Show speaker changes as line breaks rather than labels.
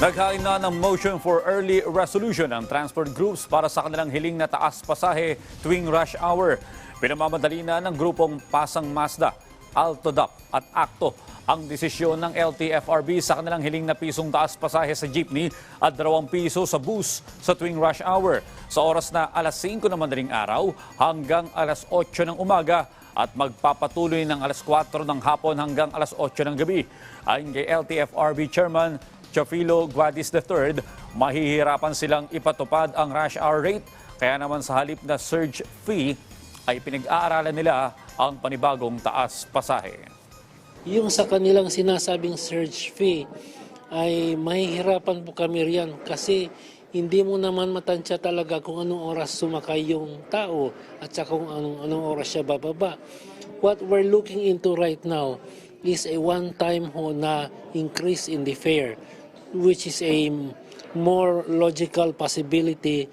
Naghain na ng motion for early resolution ang transport groups para sa kanilang hiling na taas pasahe tuwing rush hour. Pinamamadali na ng grupong Pasang Mazda, Altodap at Acto ang desisyon ng LTFRB sa kanilang hiling na pisong taas pasahe sa jeepney at 2 piso sa bus sa tuwing rush hour sa oras na alas 5 ng madaling araw hanggang alas 8 ng umaga at magpapatuloy ng alas 4 ng hapon hanggang alas 8 ng gabi. Ayon kay LTFRB Chairman Chofilo Guadis III, mahihirapan silang ipatupad ang rush hour rate kaya naman sa halip na surge fee ay pinag-aaralan nila ang panibagong taas pasahe.
Yung sa kanilang sinasabing surge fee ay mahihirapan po kami riyan kasi hindi mo naman matansya talaga kung anong oras sumakay yung tao at saka kung anong, anong oras siya bababa. What we're looking into right now is a one-time ho na increase in the fare which is a more logical possibility